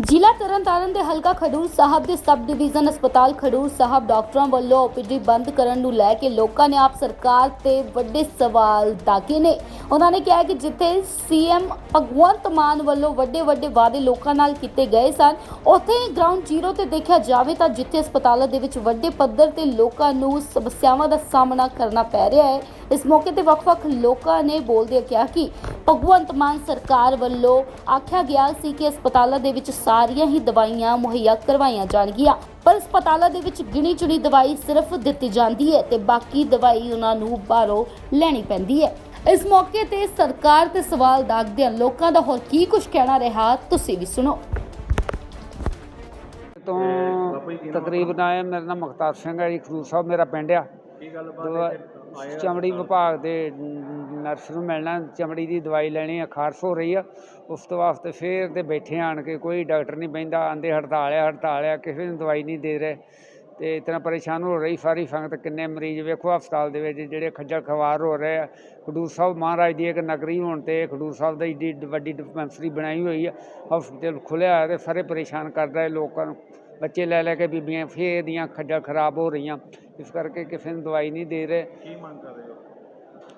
ਜ਼ਿਲ੍ਹਾ ਤਰਨਤਾਰਨ ਦੇ ਹਲਕਾ ਖਡੂਰ ਸਾਹਿਬ ਦੇ ਸਬ ਡਿਵੀਜ਼ਨ ਹਸਪਤਾਲ ਖਡੂਰ ਸਾਹਿਬ ਡਾਕਟਰਾਂ ਵੱਲੋਂ ਓਪੀਡੀ ਬੰਦ ਕਰਨ ਨੂੰ ਲੈ ਕੇ ਲੋਕਾਂ ਨੇ ਆਪ ਸਰਕਾਰ ਤੇ ਵੱਡੇ ਸਵਾਲ ਦਾਗੇ ਨੇ। ਉਹਨਾਂ ਨੇ ਕਿਹਾ ਕਿ ਜਿੱਥੇ ਸੀਐਮ ਭਗਵੰਤ ਮਾਨ ਵੱਲੋਂ ਵੱਡੇ ਵੱਡੇ ਵਾਅਦੇ ਲੋਕਾਂ ਨਾਲ ਕੀਤੇ ਗਏ ਸਨ, ਉੱਥੇ ਗਰਾਊਂਡ ਜ਼ੀਰੋ ਤੇ ਦੇਖਿਆ ਜਾਵੇ ਤਾਂ ਜਿੱਥੇ ਹਸਪਤਾਲਾਂ ਦੇ ਵਿੱਚ ਵੱਡੇ ਪੱਧਰ ਤੇ ਲੋਕਾਂ ਨੂੰ ਸਮੱਸਿਆਵਾਂ ਦਾ ਸਾਹਮਣਾ ਕਰਨਾ ਪੈ ਰਿਹਾ ਹੈ ਇਸ ਮੌਕੇ ਤੇ ਵੱਖ-ਵੱਖ ਲੋਕਾਂ ਨੇ ਬੋਲਦੇ ਕਿਹਾ ਕਿ ਭਗਵੰਤ ਮਾਨ ਸਰਕਾਰ ਵੱਲੋਂ ਆਖਿਆ ਗਿਆ ਸੀ ਕਿ ਹਸਪਤਾਲਾਂ ਦੇ ਵਿੱਚ ਸਾਰੀਆਂ ਹੀ ਦਵਾਈਆਂ ਮੁਹੱਈਆ ਕਰਵਾਈਆਂ ਜਾਣਗੀਆਂ ਪਰ ਹਸਪਤਾਲਾਂ ਦੇ ਵਿੱਚ ਗਿਣੀ ਚੁਣੀ ਦਵਾਈ ਸਿਰਫ ਦਿੱਤੀ ਜਾਂਦੀ ਹੈ ਤੇ ਬਾਕੀ ਦਵਾਈ ਉਹਨਾਂ ਨੂੰ ਬਾਹਰੋਂ ਲੈਣੀ ਪੈਂਦੀ ਹੈ। ਇਸ ਮੌਕੇ ਤੇ ਸਰਕਾਰ ਤੇ ਸਵਾਲ ਦਾਗਦਿਆਂ ਲੋਕਾਂ ਦਾ ਹੋਰ ਕੀ ਕੁਝ ਕਹਿਣਾ ਰਿਹਾ ਤੁਸੀਂ ਵੀ ਸੁਣੋ। ਤੋਂ ਤਕਰੀਬਨ ਆਇਆ ਮੇਰਾ ਨਾਮ ਮੁਖਤਾਰ ਸਿੰਘ ਹੈ ਜੀ ਖਡੂਰ ਸਾਹਿਬ ਮੇਰਾ ਪਿੰਡ ਆ। ਕੀ ਗੱਲ ਦਵਾ- ਚਮੜੀ ਵਿਭਾਗ ਦੇ ਨਰਸ ਨੂੰ ਮਿਲਣਾ ਚਮੜੀ ਦੀ ਦਵਾਈ ਲੈਣੀ ਆ ਖਾਰਸ਼ ਹੋ ਰਹੀ ਆ। ਉਸ ਤੋਂ ਵਾਸਤੇ ਫੇਰ ਤੇ ਬੈਠੇ ਆਣ ਕੇ ਕੋਈ ਡਾਕਟਰ ਨਹੀਂ ਬਹਿੰਦਾ ਆਂਦੇ ਹੜਤਾਲ ਆ ਹੜਤਾਲ ਆ ਕਿਸੇ ਨੂੰ ਦਵਾਈ ਨਹੀਂ ਦੇ ਰਹੇ। ਤੇ ਇਤਨਾ ਪਰੇਸ਼ਾਨ ਹੋ ਰਹੀ ਸਾਰੀ ਸੰਗਤ ਕਿੰਨੇ ਮਰੀਜ਼ ਵੇਖੋ ਹਸਪਤਾਲ ਦੇ ਵਿੱਚ ਜਿਹੜੇ ਖੱਜਲ ਖਵਾਰ ਹੋ ਰਹੇ ਆ। ਖਡੂਰ ਸਾਹਿਬ ਮਹਾਰਾਜ ਦੀ ਇੱਕ ਨਗਰੀ ਹੋਣ ਤੇ ਖਡੂਰ ਸਾਹਿਬ ਦੀ ਏਡੀ ਵੱਡੀ ਡਿਸਪੈਂਸਰੀ ਬਣਾਈ ਹੋਈ ਆ ਹਸਪਤਾਲ ਖੁੱਲਿਆ ਤੇ ਸਾਰੇ ਪਰੇਸ਼ਾਨ ਕਰ ਰਹੇ ਲੋਕਾਂ ਨੂੰ। ਬੱਚੇ ਲੈ ਲੈ ਕੇ ਬੀਬੀਆਂ ਫੇਰ ਦੀਆਂ ਖੱਜਲ ਖਰਾਬ ਹੋ ਰਹੀਆਂ। ਇਸ ਕਰਕੇ ਕਿਸੇ ਨੂੰ ਦਵਾਈ ਨਹੀਂ ਦੇ ਰਹੇ। ਕੀ ਮੰਗ ਕਰ ਰਹੇ ਹੋ?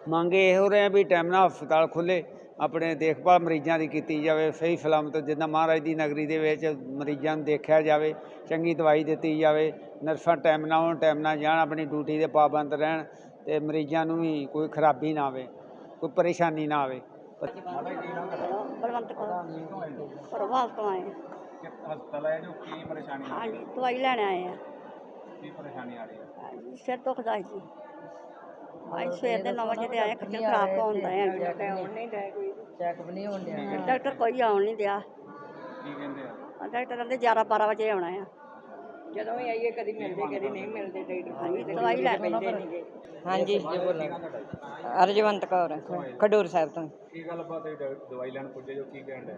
ਮੰਗ ਇਹ ਹੋ ਰਹੇ ਆ ਵੀ ਟਾਈਮ ਨਾਲ ਹਸਪਤਾਲ ਖੁੱਲੇ ਆਪਣੇ ਦੇਖਭਾਲ ਮਰੀਜ਼ਾਂ ਦੀ ਕੀਤੀ ਜਾਵੇ ਸਹੀ ਸਲਾਮਤ ਜਿੱਦਾਂ ਮਹਾਰਾਜ ਦੀ ਨਗਰੀ ਦੇ ਵਿੱਚ ਮਰੀਜ਼ਾਂ ਨੂੰ ਦੇਖਿਆ ਜਾਵੇ ਚੰਗੀ ਦਵਾਈ ਦਿੱਤੀ ਜਾਵੇ ਨਰਸਾਂ ਟਾਈਮ ਨਾਲ ਆਉਣ ਟਾਈਮ ਨਾਲ ਜਾਣ ਆਪਣੀ ਡਿਊਟੀ ਦੇ ਪਾਬੰਦ ਰਹਿਣ ਤੇ ਮਰੀਜ਼ਾਂ ਨੂੰ ਵੀ ਕੋਈ ਖਰਾਬੀ ਨਾ ਆਵੇ ਕੋਈ ਪਰੇਸ਼ਾਨੀ ਨਾ ਆਵੇ। ਬਲਵੰਤ ਕੌਰ। ਪ੍ਰਭਾਵ ਤੋਂ ਆਏ। ਹਾਂ। ਕਿ ਹਸਪਤਾਲ ਆਏ ਜੋ ਕੀ ਪਰੇਸ਼ਾਨੀ ਆ ਹਾਂਜੀ ਦਵਾਈ ਲੈਣ ਆਏ ਆ। ਕੀ ਪਰੇਸ਼ਾਨੀ ਆ ਰਹੀ ਹੈ? ਹਾਂਜੀ, ਸਿਰ ਦੁਖਦਾ ਸੀ ਜੀ। ਅੱਜ ਸਵੇਰ ਦੇ 9 ਵਜੇ ਤੇ ਆਏ ਖੱਜਲ ਖਰਾਬ ਹੈ ਨਹੀਂ ਦੇ ਕੋਈ। ਨਹੀਂ ਹੋਣ ਡਿਆ ਡਾਕਟਰ ਕੋਈ ਆਉਣ ਨਹੀਂ ਦਿਆ। ਕੀ ਕਹਿੰਦੇ ਆ? ਡਾਕਟਰ ਕਹਿੰਦੇ 11 12 ਵਜੇ ਆਉਣਾ ਆ। ਜਦੋਂ ਵੀ ਆਈਏ ਕਦੀ ਮਿਲਦੇ ਕਦੀ ਨਹੀਂ ਮਿਲਦੇ ਡਾਕਟਰ ਹਾਂਜੀ ਦਵਾਈ ਲੈ ਪੈਂਦੇ ਨਹੀਂਗੇ ਹਾਂਜੀ ਅਰਜਵੰਤ ਕੌਰ ਖਡੂਰ ਸਾਹਿਬ ਤੋਂ। ਕੀ ਗੱਲ ਬਾਤ ਹੈ ਦਵਾਈ ਲੈਣ ਪੁੱਜੇ ਜੋ ਕੀ ਕਹਿਣ ਦੇ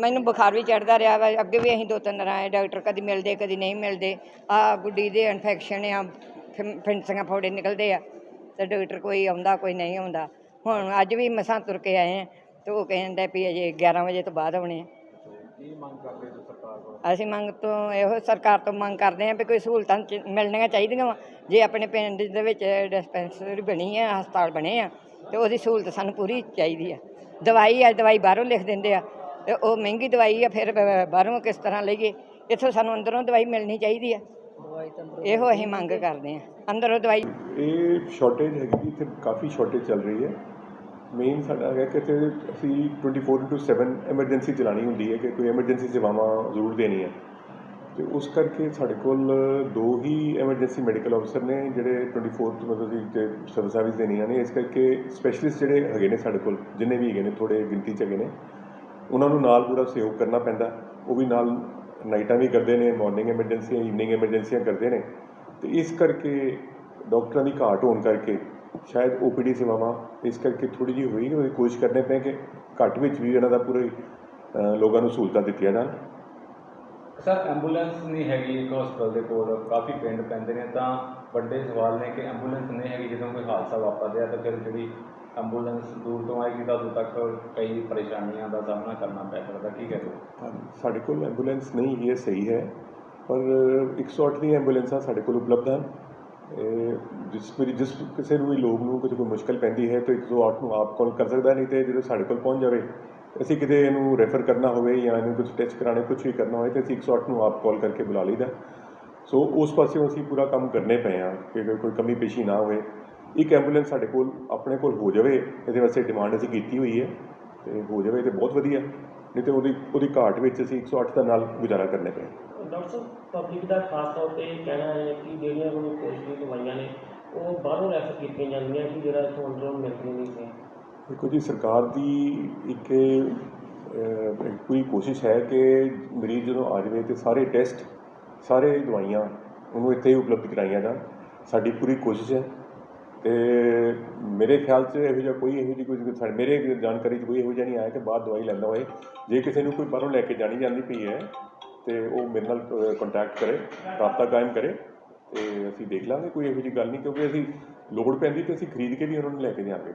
ਮੈਨੂੰ ਬੁਖਾਰ ਵੀ ਚੜਦਾ ਰਿਹਾ ਵਾ ਅੱਗੇ ਵੀ ਅਸੀਂ ਦੋ ਤਿੰਨ ਵਾਰ ਆਏ ਡਾਕਟਰ ਕਦੀ ਮਿਲਦੇ ਕਦੀ ਨਹੀਂ ਮਿਲਦੇ। ਆ ਗੁੱਡੀ ਦੇ ਇਨਫੈਕਸ਼ਨ ਆ ਫਿੰਸੀਆਂ ਫੋੜੇ ਨਿਕਲਦੇ ਆ ਤੇ ਡਾਕਟਰ ਕੋਈ ਆਉਂਦਾ ਕੋਈ ਨਹੀਂ ਆਉਂਦਾ। ਹੁਣ ਅੱਜ ਵੀ ਮਸਾਂ ਤੁਰ ਕੇ ਆਏ ਆ ਤੇ ਉਹ ਕਹਿੰਦੇ ਵੀ ਅਜੇ 11 ਵਜੇ ਤੋਂ ਬਾਅਦ ਆਉਣੇ ਆ। ਕੀ ਮੰਗ ਕਰਦੇ ਹੋ ਸਰਕਾਰ ਕੋਲ ਅਸੀਂ ਮੰਗ ਤੋਂ ਇਹੋ ਸਰਕਾਰ ਤੋਂ ਮੰਗ ਕਰਦੇ ਹਾਂ ਵੀ ਕੋਈ ਸਹੂਲਤਾਂ ਚ- ਮਿਲਣੀਆਂ ਚਾਹੀਦੀਆਂ ਵਾ। ਜੇ ਆਪਣੇ ਪਿੰਡ ਦੇ ਵਿੱਚ ਡਿਸਪੈਂਸਰੀ ਬਣੀ ਆ ਹਸਪਤਾਲ ਬਣੇ ਆ ਤੇ ਉਹਦੀ ਸਹੂਲਤ ਸਾਨੂੰ ਪੂਰੀ ਚਾਹੀਦੀ ਆ। ਦਵਾਈ ਆ ਦਵਾਈ ਬਾਹਰੋਂ ਲਿਖ ਦਿੰਦੇ ਆ ਤੇ ਉਹ ਮਹਿੰਗੀ ਦਵਾਈ ਆ ਫਿਰ ਬ- ਬਾਹਰੋਂ ਕਿਸ ਤਰ੍ਹਾਂ ਲਈਏ? ਇੱਥੋਂ ਸਾਨੂੰ ਅੰਦਰੋਂ ਦਵਾਈ ਮਿਲਣੀ ਚਾਹੀਦੀ ਆ। ਇਹੋ ਅਸੀਂ ਮੰਗ ਕਰਦੇ ਆ ਅੰਦਰੋਂ ਦਵਾਈ ਇਹ ਸ਼ਾਰਟੇਜ ਹੈਗੀ ਜੀ ਇੱਥੇ ਕਾਫੀ ਸ਼ਾਰਟੇਜ ਚੱਲ ਰਹੀ ਹੈ। ਮੇਨ ਸਾਡਾ ਹੈਗਾ ਕਿ ਇੱਥੇ ਅਸੀਂ 24/7 ਐਮਰਜੈਂਸੀ ਚਲਾਣੀ ਹੁੰਦੀ ਹੈ ਕਿ ਕੋਈ ਐਮਰਜੈਂਸੀ ਸੇਵਾਵਾਂ ਜ਼ਰੂਰ ਦੇਣੀ ਹੈ ਤੇ ਉਸ ਕਰਕੇ ਸਾਡੇ ਕੋਲ ਦੋ ਹੀ ਐਮਰਜੈਂਸੀ ਮੈਡੀਕਲ ਅਫਸਰ ਨੇ ਜਿਹੜੇ 24 ਮਤਲਬ ਕਿ ਤੇ ਸਰਵਿਸ ਸਰਵਿਸ ਦੇਣੀਆਂ ਨੇ। ਇਸ ਕਰਕੇ ਸਪੈਸ਼ਲਿਸਟ ਜਿਹੜੇ ਹੈਗੇ ਨੇ ਸਾਡੇ ਕੋਲ, ਜਿੰਨੇ ਵੀ ਹੈਗੇ ਨੇ ਥੋੜੇ ਗਿਣਤੀ ਚ ਹੈਗੇ ਨੇ, ਉਹਨਾਂ ਨੂੰ ਨਾਲ ਪੂਰਾ ਸਹਿਯੋਗ ਕਰਨਾ ਪੈਂਦਾ। ਉਹ ਵੀ ਨਾਲ ਨਾਈਟਾਂ ਵੀ ਕਰਦੇ ਨੇ ਮਾਰਨਿੰਗ ਐਮਰਜੈਂਸੀਆਂ ਈਵਨਿੰਗ ਐਮਰਜੈਂਸੀਆਂ ਕਰਦੇ ਨੇ। ਤੇ ਇਸ ਕਰਕੇ ਡਾਕਟਰਾਂ ਦੀ ਘਾਟ ਹੋਣ ਕਰਕੇ ਸ਼ਾਇਦ ਓਪੀਡੀ ਸੇਵਾਵਾਂ ਇਸ ਕਰਕੇ ਥੋੜੀ ਜਿਹੀ ਹੋਈ ਉਹਦੀ ਕੋਸ਼ਿਸ਼ ਕਰਨੇ ਪਏ ਕਿ ਘੱਟ ਵਿੱਚ ਵੀ ਇਹਨਾਂ ਦਾ ਪੂਰੇ ਲੋਕਾਂ ਨੂੰ ਸਹੂਲਤਾਂ ਦਿੱਤੀਆਂ ਜਾਣ। ਸਰ ਐਂਬੂਲੈਂਸ ਨਹੀਂ ਹੈਗੀ ਇੱਕ ਹਸਪਤਾਲ ਦੇ ਕੋਲ ਕਾਫੀ ਪਿੰਡ ਪੈਂਦੇ ਨੇ ਤਾਂ ਵੱਡੇ ਸਵਾਲ ਨੇ ਕਿ ਐਂਬੂਲੈਂਸ ਨਹੀਂ ਹੈਗੀ ਜਦੋਂ ਕੋਈ ਹਾਦਸਾ ਵਾਪਰਦਾ ਤਾਂ ਫਿਰ ਜਿਹੜੀ ਐਂਬੂਲੈਂਸ ਦੂਰ ਤੋਂ ਆਏਗੀ ਤਾਂ ਉਦੋਂ ਤੱਕ ਕਈ ਪਰੇਸ਼ਾਨੀਆਂ ਦਾ ਸਾਹਮਣਾ ਕਰਨਾ ਪੈ ਸਕਦਾ ਕੀ ਕਹਿੰਦੇ ਹੋ? ਸਾਡੇ ਕੋਲ ਐਂਬੂਲੈਂਸ ਨਹੀਂ ਹੈ ਸਹੀ ਹੈ ਪਰ 108 ਦੀਆਂ ਐਂਬੂਲੈਂਸਾਂ ਸਾਡੇ ਕੋਲ ਉਪਲਬਧ ਹਨ। ਜਿਸ ਮੇਰੀ ਜਿਸ ਕਿਸੇ ਨੂੰ ਵੀ ਲੋਕ ਨੂੰ ਕੋਈ ਕੋਈ ਮੁਸ਼ਕਲ ਪੈਂਦੀ ਹੈ, ਤਾਂ 108 ਨੂੰ ਆਪ ਕਾਲ ਕਰ ਸਕਦਾ, ਨਹੀਂ ਤੇ ਜਦੋਂ ਸਾਡੇ ਕੋਲ ਪਹੁੰਚ ਜਾਵੇ, ਅਸੀਂ ਕਿਤੇ ਇਹਨੂੰ ਰੈਫਰ ਕਰਨਾ ਹੋਵੇ ਜਾਂ ਇਹਨੂੰ ਕੁਝ ਟੈਸਟ ਕਰਾਣੇ ਕੁਝ ਵੀ ਕਰਨਾ ਹੋਵੇ, ਤਾਂ ਅਸੀਂ 108 ਨੂੰ ਆਪ ਕਾਲ ਕਰਕੇ ਬੁਲਾ ਲਈਦਾ। ਸੋ ਉਸ ਪਾਸਿਓਂ ਅਸੀਂ ਪੂਰਾ ਕੰਮ ਕਰਨੇ ਪਏ ਹਾਂ ਕਿ ਕੋਈ ਕਮੀ ਪੇਸ਼ੀ ਨਾ ਹੋਵੇ, ਇੱਕ ਐਂਬੂਲੈਂਸ ਸਾਡੇ ਕੋਲ, ਆਪਣੇ ਕੋਲ ਹੋ ਜਾਵੇ, ਇਹਦੇ ਵਾਸਤੇ ਡਿਮਾਂਡ ਅਸੀਂ ਕੀਤੀ ਹੋਈ ਹੈ, ਤੇ ਹੋ ਜਾਵੇ ਤੇ ਬਹੁਤ ਵਧੀਆ, ਨਹੀਂ ਤੇ ਉਹਦੀ ਉਹਦੀ ਘਾਟ ਵਿੱਚ ਅਸੀਂ 108 ਦਾ ਨਾਲ ਗੁਜ਼ਾਰਾ ਕਰਨੇ ਪਏ ਡਾਕਟਰ ਸਾਹਿਬ ਪਬਲਿਕ ਦਾ ਖਾਸ ਤੌਰ ਤੇ ਕਹਿਣਾ ਹੈ ਕਿ ਜਿਹੜੀਆਂ ਹੁਣ ਪੋਸਟਰੀ ਦਵਾਈਆਂ ਨੇ, ਉਹ ਬਾਹਰੋਂ ਰੈਫਰ ਕੀਤੀਆਂ ਜਾਂਦੀਆਂ ਕਿ ਜਿਹੜਾ ਇੱਥੋਂ ਅੰਦਰੋਂ ਮਿਲਦੀਆਂ ਨਹੀਂ ਸੀ ਦੇਖੋ ਜੀ, ਸਰਕਾਰ ਦੀ ਇੱਕ ਪੂਰੀ ਕੋਸ਼ਿਸ਼ ਹੈ ਕਿ ਮਰੀਜ਼ ਜਦੋਂ ਆ ਜਾਵੇ ਤੇ ਸਾਰੇ ਟੈਸਟ ਸਾਰੇ ਦਵਾਈਆਂ ਉਹਨੂੰ ਇੱਥੇ ਹੀ ਉਪਲਬਧ ਕਰਾਈਆਂ ਜਾਣ। ਸਾਡੀ ਪੂਰੀ ਕੋਸ਼ਿਸ਼ ਹੈ ਤੇ ਮੇਰੇ ਖਿਆਲ 'ਚ ਇਹੋ ਜਿਹਾ ਕੋਈ ਇਹੋ ਜਿਹੀ ਕੋਈ ਮੇਰੇ ਜਾਣਕਾਰੀ 'ਚ ਕੋਈ ਇਹੋ ਜਿਹਾ ਨਹੀਂ ਆਇਆ ਕਿ ਬਾਹਰ ਦਵਾਈ ਲੈਂਦਾ ਹੋਏ। ਜੇ ਕਿਸੇ ਨੂੰ ਕੋਈ ਬਾਹਰੋਂ ਲੈ ਕੇ ਜਾਣੀ ਜਾਂਦੀ ਪਈ ਹੈ ਤੇ ਉਹ ਮੇਰੇ ਨਾਲ ਕੰਟੈਕਟ ਕਰੇ ਰਾਬਤਾ ਕਾਇਮ ਕਰੇ ਤੇ ਅਸੀਂ ਦੇਖ ਲਾਂਗੇ, ਕੋਈ ਇਹੋ ਜਿਹੀ ਗੱਲ ਨਹੀਂ ਕਿਉਂਕਿ ਅਸੀਂ ਲੋੜ ਪੈਂਦੀ ਤੇ ਅਸੀਂ ਖਰੀਦ ਕੇ ਵੀ ਉਹਨਾਂ ਨੂੰ ਲੈ ਕੇ ਜਾਵਾਂਗੇ।